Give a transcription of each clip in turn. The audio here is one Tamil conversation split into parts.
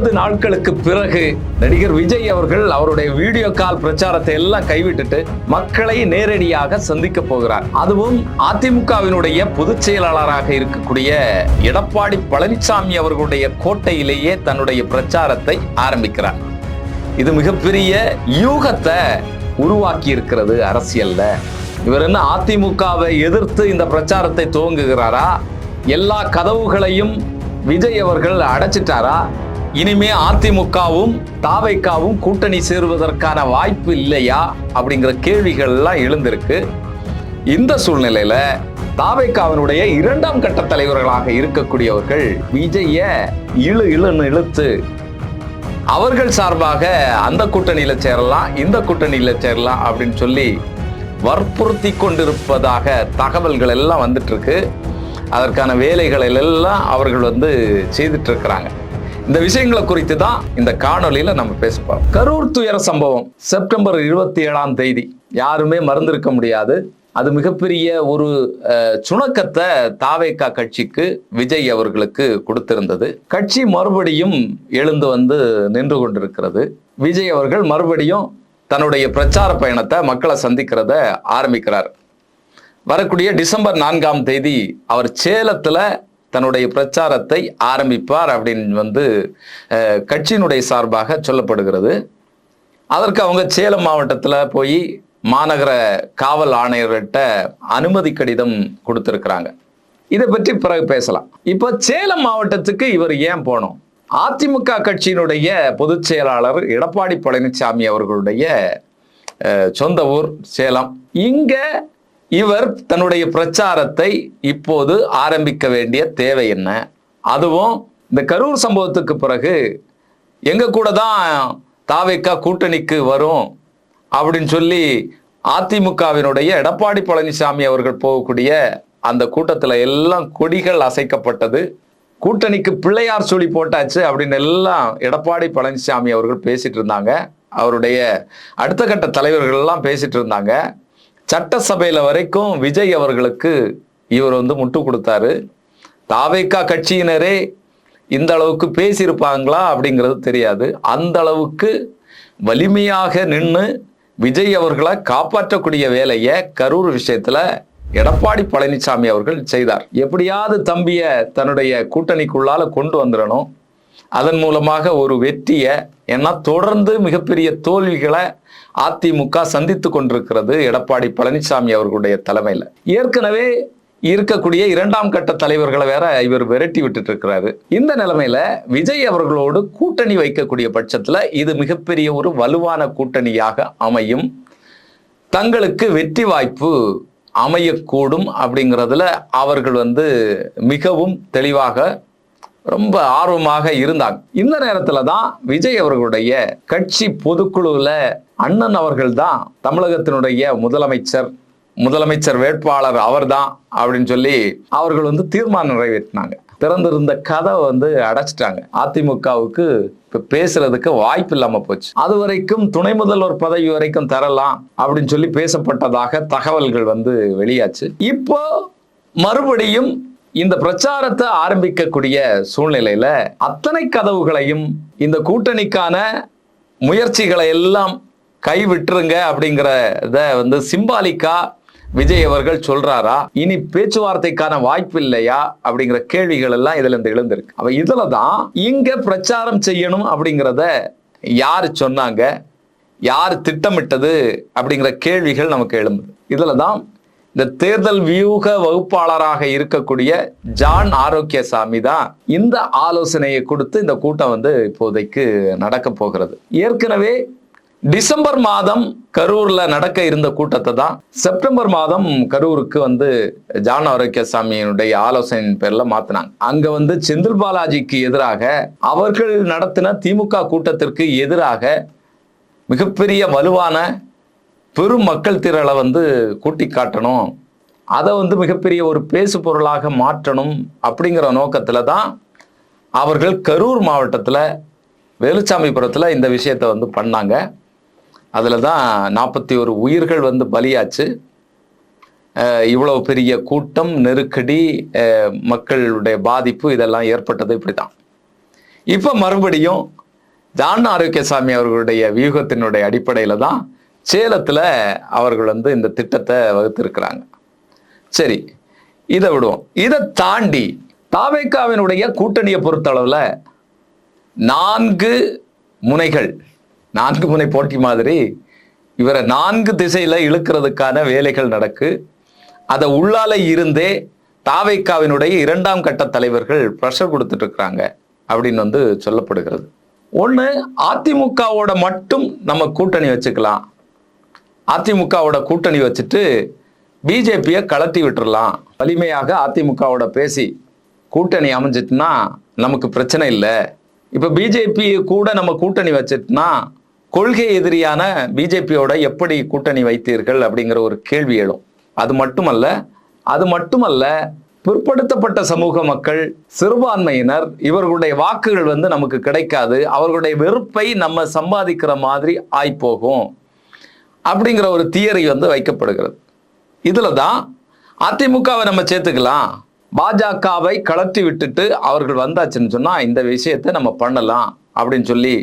முப்பது நாட்களுக்கு பிறகு நடிகர் விஜய் அவர்கள் அவருடைய வீடியோ கால் பிரச்சாரத்தை எல்லாம் கைவிட்டுட்டு மக்களை நேரடியாக சந்திக்க போகிறார். அதுவும் அதிமுகவினுடைய பொதுச் செயலாளராக இருக்கக்கூடிய எடப்பாடி பழனிசாமி அவர்களுடைய கோட்டையிலேயே தன்னுடைய பிரச்சாரத்தை ஆரம்பிக்கிறார். இது மிகப்பெரிய யூகத்தை உருவாக்கி இருக்கிறது அரசியல்ல. இவர் என்ன அதிமுகவை எதிர்த்து இந்த பிரச்சாரத்தை துவங்குகிறாரா? எல்லா கதவுகளையும் விஜய் அவர்கள் அடைச்சிட்டாரா? இனிமே அதிமுகவும் தாவைக்காவும் கூட்டணி சேருவதற்கான வாய்ப்பு இல்லையா அப்படிங்கிற கேள்விகள்லாம் எழுந்திருக்கு. இந்த சூழ்நிலையில தாவைக்காவினுடைய இரண்டாம் கட்ட தலைவர்களாக இருக்கக்கூடியவர்கள் விஜய இழு இழுன்னு இழுத்து அவர்கள் சார்பாக அந்த கூட்டணியில சேரலாம் இந்த கூட்டணியில சேரலாம் அப்படின்னு சொல்லி வற்புறுத்தி கொண்டிருப்பதாக தகவல்கள் எல்லாம் வந்துட்டு இருக்கு. அதற்கான வேலைகளை எல்லாம் அவர்கள் வந்து செய்துட்டு இருக்கிறாங்க. இந்த விஷயங்களை குறித்து தான் இந்த காணொலியில் நம்ம பேச கரூர் துயர சம்பவம் செப்டம்பர் இருபத்தி ஏழாம் தேதி. யாருமே மறந்திருக்க முடியாது. அது மிகப்பெரிய ஒரு சுணக்கத்தை தாவேக்கா கட்சிக்கு விஜய் அவர்களுக்கு கொடுத்திருந்தது. கட்சி மறுபடியும் எழுந்து வந்து நின்று கொண்டிருக்கிறது. விஜய் அவர்கள் மறுபடியும் தன்னுடைய பிரச்சார பயணத்தை மக்களை சந்திக்கிறத ஆரம்பிக்கிறார். வரக்கூடிய டிசம்பர் நான்காம் தேதி அவர் சேலத்துல தன்னுடைய பிரச்சாரத்தை ஆரம்பிப்பார் அப்படின்னு வந்து கட்சியினுடைய சார்பாக சொல்லப்படுகிறது. அதற்கு அவங்க சேலம் மாவட்டத்தில் போய் மாநகர காவல் ஆணையர்கிட்ட அனுமதி கடிதம் கொடுத்துருக்குறாங்க. இதை பற்றி பிறகு பேசலாம். இப்போ சேலம் மாவட்டத்துக்கு இவர் ஏன் போனோம்? அதிமுக கட்சியினுடைய பொதுச் செயலாளர் எடப்பாடி பழனிசாமி அவர்களுடைய சொந்த ஊர் சேலம். இங்கே இவர் தன்னுடைய பிரச்சாரத்தை இப்போது ஆரம்பிக்க வேண்டிய தேவை என்ன? அதுவும் இந்த கரூர் சம்பவத்துக்கு பிறகு எங்கள் கூட தான் தாவைக்கா கூட்டணிக்கு வரும் அப்படின்னு சொல்லி அதிமுகவினுடைய எடப்பாடி பழனிசாமி அவர்கள் போகக்கூடிய அந்த கூட்டத்தில் எல்லாம் கொடிகள் அசைக்கப்பட்டது. கூட்டணிக்கு பிள்ளையார் சொல்லி போட்டாச்சு அப்படின்னு எல்லாம் எடப்பாடி பழனிசாமி அவர்கள் பேசிட்டு இருந்தாங்க. அவருடைய அடுத்த கட்ட தலைவர்கள் எல்லாம் பேசிட்டு இருந்தாங்க. சட்டசபையில் வரைக்கும் விஜய் அவர்களுக்கு இவர் வந்து முட்டு கொடுத்தாரு. தாவேக்கா கட்சியினரே இந்த அளவுக்கு பேசியிருப்பாங்களா அப்படிங்கிறது தெரியாது. அந்த அளவுக்கு வலிமையாக நின்று விஜய் அவர்களை காப்பாற்றக்கூடிய வேலையை கரூர் விஷயத்தில் எடப்பாடி பழனிசாமி அவர்கள் செய்தார். எப்படியாவது தம்பியை தன்னுடைய கூட்டணிக்குள்ளால் கொண்டு வந்துடணும். அதன் மூலமாக ஒரு வெற்றியை ஏன்னா தொடர்ந்து மிகப்பெரிய தோல்விகளை அதிமுக சந்தித்து கொண்டிருக்கிறது எடப்பாடி பழனிசாமி அவர்களுடைய தலைமையில். ஏற்கனவே இருக்கக்கூடிய இரண்டாம் கட்ட தலைவர்களை வேற இவர் விரட்டி விட்டுட்டு இருக்கிறாரு. இந்த நிலைமையில விஜய் அவர்களோடு கூட்டணி வைக்கக்கூடிய பட்சத்துல இது மிகப்பெரிய ஒரு வலுவான கூட்டணியாக அமையும். தங்களுக்கு வெற்றி வாய்ப்பு அமையக்கூடும் அப்படிங்கிறதுல அவர்கள் வந்து மிகவும் தெளிவாக ரொம்ப ஆர்வமாக இருந்தாங்க. இந்த நேரத்துல தான் விஜய் அவர்களுடைய கட்சி பொதுக்குழுவில் அண்ணன் அவர்கள் தான் தமிழகத்தினுடைய முதலமைச்சர் முதலமைச்சர் வேட்பாளர் அவர்தான் அப்படின்னு சொல்லி அவர்கள் வந்து தீர்மானம் நிறைவேற்றினாங்க. திறந்திருந்த கதவை வந்து அடைச்சிட்டாங்க. அதிமுகவுக்கு இப்ப பேசுறதுக்கு வாய்ப்பு இல்லாம போச்சு. அது வரைக்கும் துணை முதல்வர் பதவி வரைக்கும் தரலாம் அப்படின்னு சொல்லி பேசப்பட்டதாக தகவல்கள் வந்து வெளியாச்சு. இப்போ மறுபடியும் இந்த பிரச்சாரத்தை ஆரம்பிக்கக்கூடிய சூழ்நிலையில அத்தனை கதவுகளையும் இந்த கூட்டணிக்கான முயற்சிகளை எல்லாம் கைவிட்டுருங்க அப்படிங்கிறத வந்து சிம்பாலிக்கா விஜய் அவர்கள் சொல்றாரா? இனி பேச்சுவார்த்தைக்கான வாய்ப்பு இல்லையா? அப்படிங்கிற கேள்விகள் எல்லாம் இதுல இருந்து எழுந்திருக்கு. அப்ப இதுல தான் இங்க பிரச்சாரம் செய்யணும் அப்படிங்கிறத யார் சொன்னாங்க? யார் திட்டமிட்டது? அப்படிங்கிற கேள்விகள் நமக்கு எழும்புது. இதுல தான் இந்த தேர்தல் வியூக வகுப்பாளராக இருக்கக்கூடிய ஜான் ஆரோக்கியசாமி தான் இந்த ஆலோசனையை கொடுத்து இந்த கூட்டம் வந்து இப்போதைக்கு நடக்க போகிறது. ஏற்கனவே டிசம்பர் மாதம் கரூர்ல நடக்க இருந்த கூட்டத்தை தான் செப்டம்பர் மாதம் கரூருக்கு வந்து ஜான் ஆரோக்கியசாமியினுடைய ஆலோசனையின் பேர்ல மாத்தினாங்க. அங்க வந்து செந்தில் பாலாஜிக்கு எதிராக அவர்கள் நடத்தின திமுக கூட்டத்திற்கு எதிராக மிகப்பெரிய வலுவான பெரும் மக்கள் திரளை வந்து கூட்டி காட்டணும். அதை வந்து மிகப்பெரிய ஒரு பேசு பொருளாக மாற்றணும் அப்படிங்கிற நோக்கத்தில் தான் அவர்கள் கரூர் மாவட்டத்தில் வேலுச்சாமிபுரத்தில் இந்த விஷயத்தை வந்து பண்ணாங்க. அதில் தான் நாற்பத்தி ஒரு உயிர்கள் வந்து பலியாச்சு. இவ்வளோ இவ்வளவு பெரிய கூட்டம் நெருக்கடி மக்களுடைய பாதிப்பு இதெல்லாம் ஏற்பட்டது இப்படி தான் இப்போ மறுபடியும் ஜான் ஆரோக்கியசாமி அவர்களுடைய வியூகத்தினுடைய அடிப்படையில் தான் சேலத்தில் அவர்கள் வந்து இந்த திட்டத்தை வகுத்திருக்கிறாங்க. சரி இதை விடுவோம். இதை தாண்டி தாவேக்காவினுடைய கூட்டணியை பொறுத்தளவில் நான்கு முனைகள் நான்கு முனை போட்டி மாதிரி இவரை நான்கு திசையில் இழுக்கிறதுக்கான வேலைகள் நடக்கு. அதை உள்ளால இருந்தே தாவைக்காவினுடைய இரண்டாம் கட்ட தலைவர்கள் ப்ரெஷர் கொடுத்துட்டு இருக்கிறாங்க அப்படின்னு வந்து சொல்லப்படுகிறது. ஒன்று அதிமுகவோட மட்டும் நம்ம கூட்டணி வச்சுக்கலாம். அதிமுகவோட கூட்டணி வச்சுட்டு பிஜேபியை கலட்டி விட்டுடலாம் வலிமையாக அதிமுகவோட பேசி கூட்டணி அமைஞ்சிட்டுனா நமக்கு பிரச்சனை இல்லை. இப்போ பிஜேபி கூட நம்ம கூட்டணி வச்சிட்டுனா கொள்கை எதிரியான பிஜேபியோட எப்படி கூட்டணி வைத்தீர்கள் அப்படிங்கிற ஒரு கேள்வி எழும். அது மட்டுமல்ல அது மட்டுமல்ல பிற்படுத்தப்பட்ட சமூக மக்கள் சிறுபான்மையினர் இவர்களுடைய வாக்குகள் வந்து நமக்கு கிடைக்காது. அவர்களுடைய வெறுப்பை நம்ம சம்பாதிக்கிற மாதிரி ஆய்ப்போகும். அப்படிங்கிற ஒரு தியரி வந்து வைக்கப்படுகிறது. இதில் தான் அதிமுகவை நம்ம சேர்த்துக்கலாம். பாஜகவை கலட்டி விட்டுட்டு அவர்கள் வந்தாச்சுன்னு சொன்னால் இந்த விஷயத்தை நம்ம பண்ணலாம் அப்படின்னு சொல்லி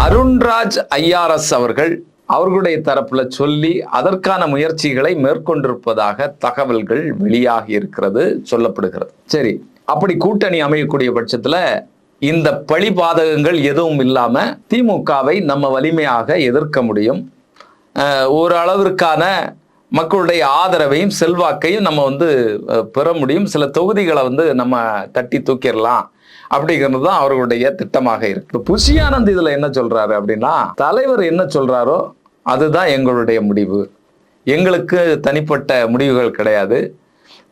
அருண்ராஜ் ஐஆர்எஸ் அவர்கள் அவர்களுடைய தரப்பில் சொல்லி அதற்கான முயற்சிகளை மேற்கொண்டிருப்பதாக தகவல்கள் வெளியாகி இருக்கிறது சொல்லப்படுகிறது. சரி அப்படி கூட்டணி அமையக்கூடிய பட்சத்தில் இந்த பழி பாதகங்கள் எதுவும் இல்லாமல் திமுகவை நம்ம வலிமையாக எதிர்க்க முடியும். ஓரளவிற்கான ஒரு அளவிற்கான மக்களுடைய ஆதரவையும் செல்வாக்கையும் நம்ம வந்து பெற முடியும். சில தொகுதிகளை வந்து நம்ம தட்டி தூக்கிடலாம். அப்படிங்கிறது தான் அவர்களுடைய திட்டமாக இருக்கு. இப்ப புஷி இதில் என்ன சொல்றாரு அப்படின்னா தலைவர் என்ன சொல்றாரோ அதுதான் எங்களுடைய முடிவு. எங்களுக்கு தனிப்பட்ட முடிவுகள் கிடையாது.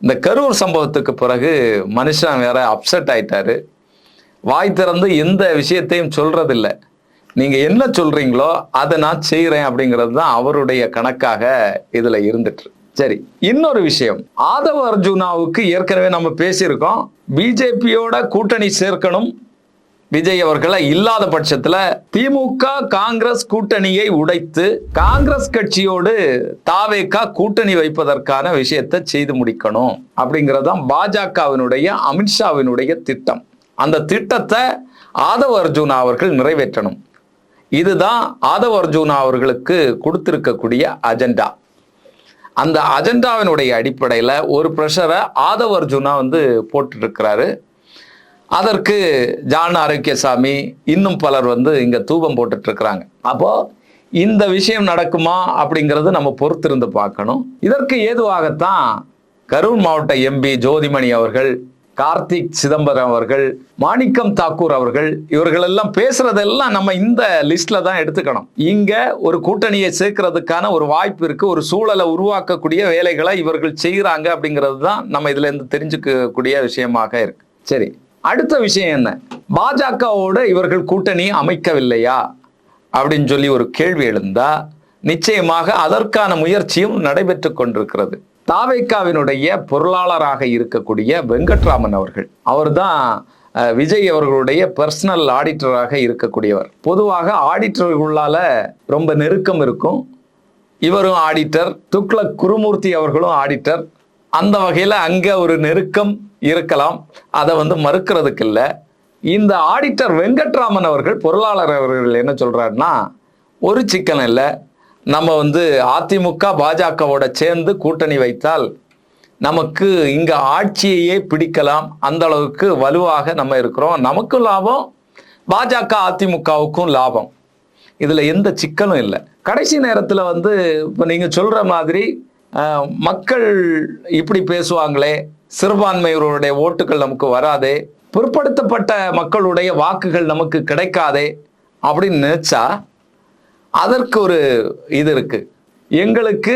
இந்த கரூர் சம்பவத்துக்கு பிறகு மனுஷன் வேற அப்செட் ஆயிட்டாரு. வாய் திறந்து எந்த விஷயத்தையும் சொல்றதில்லை. நீங்க என்ன சொல்றீங்களோ அதை நான் செய்யறேன் அப்படிங்கிறது தான் அவருடைய கணக்காக இதுல இருந்துட்டு சரி இன்னொரு விஷயம். ஆதவ அர்ஜுனாவுக்கு ஏற்கனவே நம்ம பேசியிருக்கோம். பிஜேபியோட கூட்டணி சேர்க்கணும் விஜய் அவர்களை இல்லாத பட்சத்துல திமுக காங்கிரஸ் கூட்டணியை உடைத்து காங்கிரஸ் கட்சியோடு தாவேக்கா கூட்டணி வைப்பதற்கான விஷயத்தை செய்து முடிக்கணும் அப்படிங்கறதுதான் பாஜகவினுடைய அமித்ஷாவினுடைய திட்டம். அந்த திட்டத்தை ஆதவ அர்ஜுனா அவர்கள் நிறைவேற்றணும். இதுதான் ஆதவ அர்ஜுனா அவர்களுக்கு கொடுத்திருக்கக்கூடிய அஜெண்டா அந்த அஜெண்டாவினுடைய அடிப்படையில் ஒரு ப்ரெஷரை ஆதவ அர்ஜுனா வந்து போட்டுருக்கிறாரு அதற்கு ஜான் ஆரோக்கியசாமி இன்னும் பலர் வந்து இங்கே தூபம் போட்டுட்ருக்கிறாங்க அப்போது இந்த விஷயம் நடக்குமா அப்படிங்கிறது நம்ம பொறுத்திருந்து பார்க்கணும். இதற்கு ஏதுவாகத்தான் கரூர் மாவட்ட எம்பி ஜோதிமணி அவர்கள் கார்த்திக் சிதம்பரம் அவர்கள் மாணிக்கம் தாக்கூர் அவர்கள் இவர்களெல்லாம் பேசுறதெல்லாம் நம்ம இந்த லிஸ்ட்ல தான் எடுத்துக்கணும். இங்க ஒரு கூட்டணியை சேர்க்கறதுக்கான ஒரு வாய்ப்பு இருக்கு ஒரு சூழலை உருவாக்கக்கூடிய வேலைகளை இவர்கள் செய்கிறாங்க அப்படிங்கிறது தான் நம்ம இதுல இருந்து தெரிஞ்சுக்கக்கூடிய விஷயமாக இருக்கு. சரி அடுத்த விஷயம் என்ன? பாஜகவோட இவர்கள் கூட்டணி அமைக்கவில்லையா? அப்படின்னு சொல்லி ஒரு கேள்வி எழுந்தா நிச்சயமாக அதற்கான முயற்சியும் நடைபெற்று கொண்டிருக்கிறது. தாவைக்காவினுடைய பொருளாளராக இருக்கக்கூடிய வெங்கட்ராமன் அவர்கள். அவர்தான் விஜய் அவர்களுடைய பர்சனல் ஆடிட்டராக இருக்கக்கூடியவர். பொதுவாக ஆடிட்டர்களுள்ளால ரொம்ப நெருக்கம் இருக்கும். இவரும் ஆடிட்டர் துக்ளக் குருமூர்த்தி அவர்களும் ஆடிட்டர் அந்த வகையில் அங்கே ஒரு நெருக்கம் இருக்கலாம். அதை வந்து மறுக்கிறதுக்கு இல்லை. இந்த ஆடிட்டர் வெங்கட்ராமன் அவர்கள் பொருளாளர் அவர்கள் என்ன சொல்கிறாருன்னா ஒரு சிக்கன் இல்லை. நம்ம வந்து அதிமுக பாஜகவோட சேர்ந்து கூட்டணி வைத்தால் நமக்கு இங்க ஆட்சியையே பிடிக்கலாம். அந்த அளவுக்கு வலுவாக நம்ம இருக்கிறோம். நமக்கும் லாபம் பாஜக அதிமுகவுக்கும் லாபம். இதுல எந்த சிக்கலும் இல்லை. கடைசி நேரத்தில் வந்து இப்போ நீங்க சொல்ற மாதிரி மக்கள் இப்படி பேசுவாங்களே சிறுபான்மையினருடைய ஓட்டுகள் நமக்கு வராதே பிற்படுத்தப்பட்ட மக்களுடைய வாக்குகள் நமக்கு கிடைக்காதே அப்படின்னு நினைச்சா அதற்கு ஒரு இது இருக்கு. எங்களுக்கு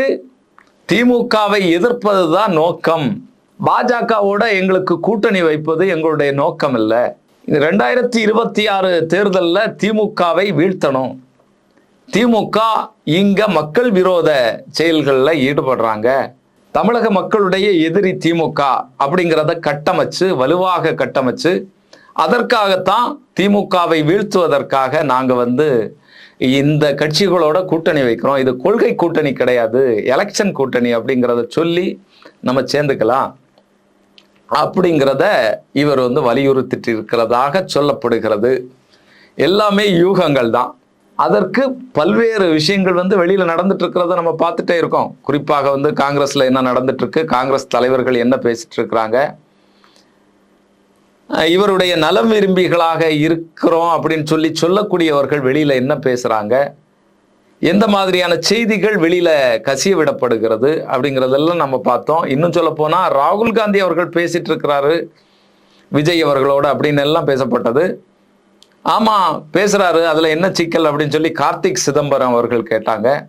திமுகவை எதிர்ப்பது தான் நோக்கம். பாஜகவோட எங்களுக்கு கூட்டணி வைப்பது எங்களுடைய நோக்கம் இல்லை ரெண்டாயிரத்தி இருபத்தி ஆறு தேர்தலில் திமுகவை வீழ்த்தணும். திமுக இங்க மக்கள் விரோத செயல்களில் ஈடுபடுறாங்க. தமிழக மக்களுடைய எதிரி திமுக அப்படிங்கிறத கட்டமைச்சு வலுவாக கட்டமைச்சு அதற்காகத்தான் திமுகவை வீழ்த்துவதற்காக நாங்கள் வந்து இந்த கட்சிகளோட கூட்டணி வைக்கிறோம். இது கொள்கை கூட்டணி கிடையாது. எலெக்ஷன் கூட்டணி அப்படிங்கிறத சொல்லி நம்ம சேர்ந்துக்கலாம். அப்படிங்கிறத இவர் வந்து வலியுறுத்திட்டு இருக்கிறதாக சொல்லப்படுகிறது. எல்லாமே யூகங்கள் தான். அதற்கு பல்வேறு விஷயங்கள் வந்து வெளியில் நடந்துட்டு இருக்கிறத நம்ம பார்த்துட்டே இருக்கோம். குறிப்பாக வந்து காங்கிரஸில் என்ன நடந்துட்டு இருக்கு? காங்கிரஸ் தலைவர்கள் என்ன பேசிட்டு இருக்கிறாங்க? இவருடைய நலம் விரும்பிகளாக இருக்கிறோம் அப்படின்னு சொல்லி சொல்லக்கூடியவர்கள் வெளியில் என்ன பேசுகிறாங்க எந்த மாதிரியான செய்திகள் வெளியில் கசிய விடப்படுகிறது அப்படிங்கிறதெல்லாம் நம்ம பார்த்தோம். இன்னும் சொல்ல ராகுல் காந்தி அவர்கள் பேசிட்டு இருக்கிறாரு விஜய் அவர்களோட அப்படின்னு எல்லாம் பேசப்பட்டது. ஆமாம் பேசுகிறாரு அதில் என்ன சிக்கல் அப்படின்னு சொல்லி கார்த்திக் சிதம்பரம் அவர்கள் கேட்டாங்க.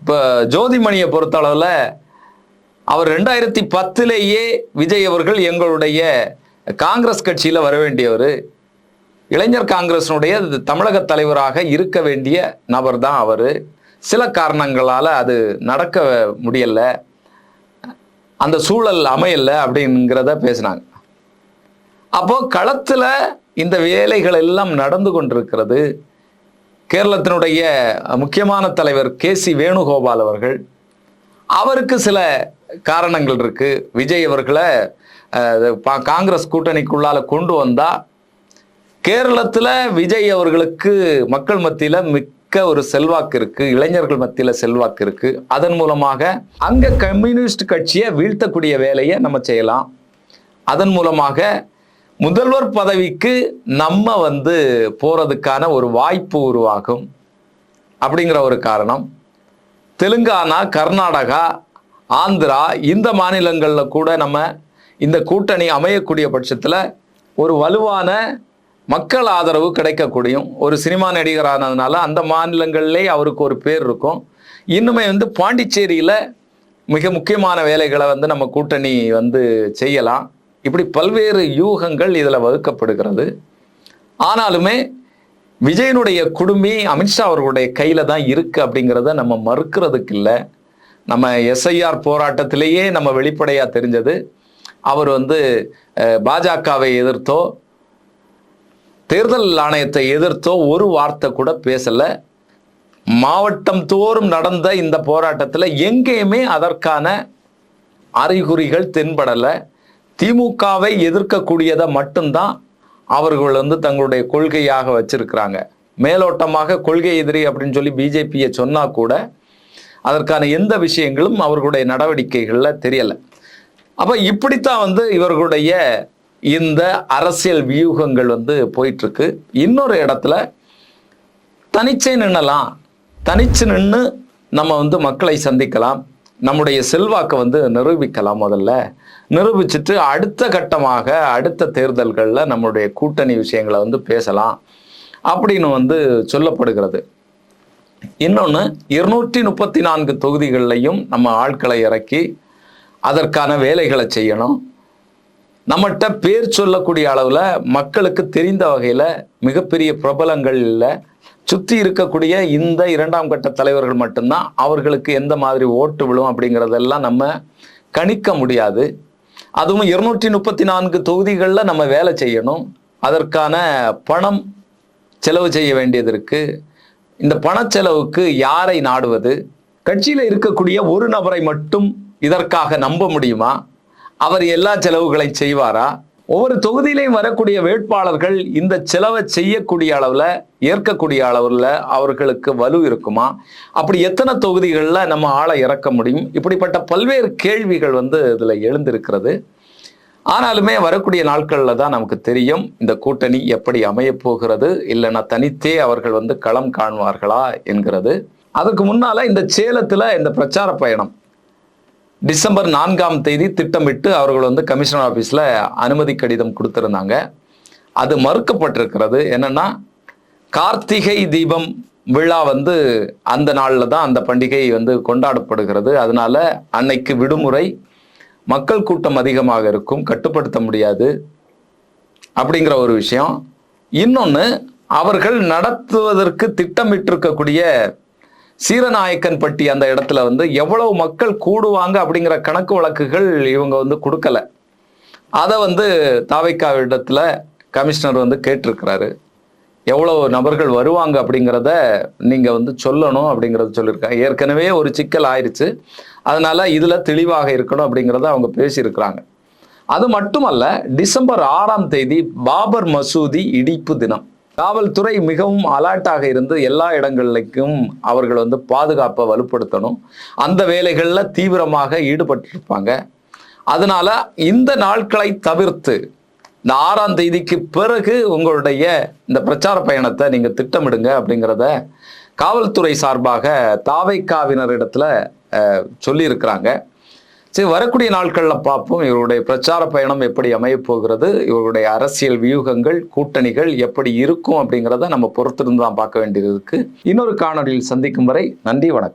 இப்போ ஜோதிமணியை பொறுத்த அவர் ரெண்டாயிரத்தி பத்துலேயே விஜய் அவர்கள் எங்களுடைய காங்கிரஸ் கட்சியில் வர வேண்டியவர் இளைஞர் காங்கிரஸினுடைய தமிழக தலைவராக இருக்க வேண்டிய நபர் தான் அவர். சில காரணங்களால் அது நடக்க முடியல. அந்த சூழல் அமையல அப்படிங்கிறத பேசினாங்க. அப்போ களத்தில் இந்த வேலைகள் எல்லாம் நடந்து கொண்டிருக்கிறது. கேரளத்தினுடைய முக்கியமான தலைவர் கே சி வேணுகோபால் அவர்கள் அவருக்கு சில காரணங்கள் இருக்குது விஜய் அவர்களை பா- காங்கிரஸ் கூட்டணிக்குள்ளால கொண்டு வந்தால் கேரளத்தில் விஜய் அவர்களுக்கு மக்கள் மத்தியில் மிக்க ஒரு செல்வாக்கு இருக்குது இளைஞர்கள் மத்தியில் செல்வாக்கு இருக்குது அதன் மூலமாக அங்கே கம்யூனிஸ்ட் கட்சியை வீழ்த்தக்கூடிய வேலையை நம்ம செய்யலாம். அதன் மூலமாக முதல்வர் பதவிக்கு நம்ம வந்து போகிறதுக்கான ஒரு வாய்ப்பு உருவாகும். அப்படிங்கிற ஒரு காரணம். தெலுங்கானா கர்நாடகா ஆந்திரா இந்த மாநிலங்களில் கூட நம்ம இந்த கூட்டணி அமையக்கூடிய பட்சத்தில் ஒரு வலுவான மக்கள் ஆதரவு கிடைக்கக்கூடியும் ஒரு சினிமா நடிகரானதுனால அந்த மாநிலங்கள்லேயே அவருக்கு ஒரு பேர் இருக்கும். இன்னுமே வந்து பாண்டிச்சேரியில் மிக முக்கியமான வேலைகளை வந்து நம்ம கூட்டணி வந்து செய்யலாம். இப்படி பல்வேறு யூகங்கள் இதில் வகுக்கப்படுகிறது. ஆனாலுமே விஜயனுடைய குடுமி அமித்ஷா அவர்களுடைய கையில தான் இருக்கு அப்படிங்கிறத நம்ம மறுக்கிறதுக்கு இல்லை. நம்ம எஸ்ஐஆர் போராட்டத்திலேயே நம்ம வெளிப்படையா தெரிஞ்சது. அவர் வந்து பாஜகவை எதிர்த்தோ தேர்தல் ஆணையத்தை எதிர்த்தோ ஒரு வார்த்தை கூட பேசல. மாவட்டம் தோறும் நடந்த இந்த போராட்டத்தில் எங்கேயுமே அதற்கான அறிகுறிகள் தென்படலை. திமுகவை எதிர்க்கக்கூடியதை மட்டும்தான் அவர்கள் வந்து தங்களுடைய கொள்கையாக வச்சிருக்கிறாங்க. மேலோட்டமாக கொள்கை எதிரி அப்படின்னு சொல்லி பிஜேபியை சொன்னால் கூட அதற்கான எந்த விஷயங்களும் அவர்களுடைய நடவடிக்கைகளில் தெரியலை. அப்போ இப்படித்தான் வந்து இவர்களுடைய இந்த அரசியல் வியூகங்கள் வந்து போயிட்டுருக்கு. இன்னொரு இடத்துல தனிச்சை நின்னலாம். தனிச்சு நின்று நம்ம வந்து மக்களை சந்திக்கலாம். நம்முடைய செல்வாக்கை வந்து நிரூபிக்கலாம் முதல்ல. நிரூபிச்சுட்டு அடுத்த கட்டமாக அடுத்த தேர்தல்களில் நம்மளுடைய கூட்டணி விஷயங்களை வந்து பேசலாம் அப்படின்னு வந்து சொல்லப்படுகிறது. இன்னொன்று இருநூற்றி முப்பத்தி நான்கு தொகுதிகள்லையும் நம்ம ஆட்களை இறக்கி அதற்கான வேலைகளை செய்யணும். நம்மகிட்ட பேர் சொல்லக்கூடிய அளவில் மக்களுக்கு தெரிந்த வகையில் மிகப்பெரிய பிரபலங்கள் இல்லை. சுற்றி இருக்கக்கூடிய இந்த இரண்டாம் கட்ட தலைவர்கள் மட்டும்தான் அவர்களுக்கு எந்த மாதிரி ஓட்டு விழும் அப்படிங்கிறதெல்லாம் நம்ம கணிக்க முடியாது. அதுவும் இருநூற்றி முப்பத்தி நான்கு தொகுதிகளில் நம்ம வேலை செய்யணும். அதற்கான பணம் செலவு செய்ய வேண்டியது இருக்குது இந்த பணச்செலவுக்கு யாரை நாடுவது? கட்சியில் இருக்கக்கூடிய ஒரு நபரை மட்டும் இதற்காக நம்ப முடியுமா? அவர் எல்லா செலவுகளை செய்வாரா? ஒவ்வொரு தொகுதியிலையும் வரக்கூடிய வேட்பாளர்கள் இந்த செலவை செய்யக்கூடிய அளவில் ஏற்கக்கூடிய அளவில் அவர்களுக்கு வலு இருக்குமா? அப்படி எத்தனை தொகுதிகளில் நம்ம ஆளை இறக்க முடியும்? இப்படிப்பட்ட பல்வேறு கேள்விகள் வந்து இதில் எழுந்திருக்கிறது. ஆனாலுமே வரக்கூடிய நாட்களில் தான் நமக்கு தெரியும் இந்த கூட்டணி எப்படி அமையப் போகிறது இல்லைன்னா தனித்தே அவர்கள் வந்து களம் காணுவார்களா என்கிறது. அதுக்கு முன்னால இந்த சேலத்தில் இந்த பிரச்சார பயணம். டிசம்பர் நான்காம் தேதி திட்டமிட்டு அவர்கள் வந்து கமிஷனர் ஆஃபீஸில் அனுமதி கடிதம் கொடுத்துருந்தாங்க. அது மறுக்கப்பட்டிருக்கிறது. என்னென்னா கார்த்திகை தீபம் விழா வந்து அந்த நாளில் தான் அந்த பண்டிகை வந்து கொண்டாடப்படுகிறது. அதனால அன்னைக்கு விடுமுறை மக்கள் கூட்டம் அதிகமாக இருக்கும் கட்டுப்படுத்த முடியாது அப்படிங்கிற ஒரு விஷயம். இன்னொன்று அவர்கள் நடத்துவதற்கு திட்டமிட்டிருக்கக்கூடிய சீரநாயக்கன்பட்டி அந்த இடத்துல வந்து எவ்வளவு மக்கள் கூடுவாங்க அப்படிங்கிற கணக்கு வழக்குகள் இவங்க வந்து கொடுக்கல. அதை வந்து தாவைக்காவிடத்தில் கமிஷனர் வந்து கேட்டிருக்கிறாரு. எவ்வளவு நபர்கள் வருவாங்க அப்படிங்கிறத நீங்கள் வந்து சொல்லணும் அப்படிங்கிறத சொல்லியிருக்காங்க. ஏற்கனவே ஒரு சிக்கல் ஆயிடுச்சு அதனால் இதில் தெளிவாக இருக்கணும் அப்படிங்கிறத அவங்க பேசியிருக்கிறாங்க. அது மட்டுமல்ல டிசம்பர் ஆறாம் தேதி பாபர் மசூதி இடிப்பு தினம். காவல்துறை மிகவும் அலர்ட்டாக இருந்து எல்லா இடங்களுக்கும் அவர்கள் வந்து பாதுகாப்பை வலுப்படுத்தணும். அந்த வேலைகளில் தீவிரமாக ஈடுபட்டிருப்பாங்க. அதனால் இந்த நாட்களை தவிர்த்து இந்த ஆறாம் தேதிக்கு பிறகு உங்களுடைய இந்த பிரச்சார பயணத்தை நீங்கள் திட்டமிடுங்க அப்படிங்கிறத காவல்துறை சார்பாக தாவைக்காவினரிடத்துல சொல்லியிருக்கிறாங்க. சரி வரக்கூடிய நாட்களில் பார்ப்போம். இவருடைய பிரச்சார பயணம் எப்படி அமையப்போகிறது இவருடைய அரசியல் வியூகங்கள் கூட்டணிகள் எப்படி இருக்கும் அப்படிங்கிறத நம்ம பொறுத்திருந்து தான் பார்க்க வேண்டியது இருக்கு. இன்னொரு காணொளியில் சந்திக்கும் வரை நன்றி வணக்கம்.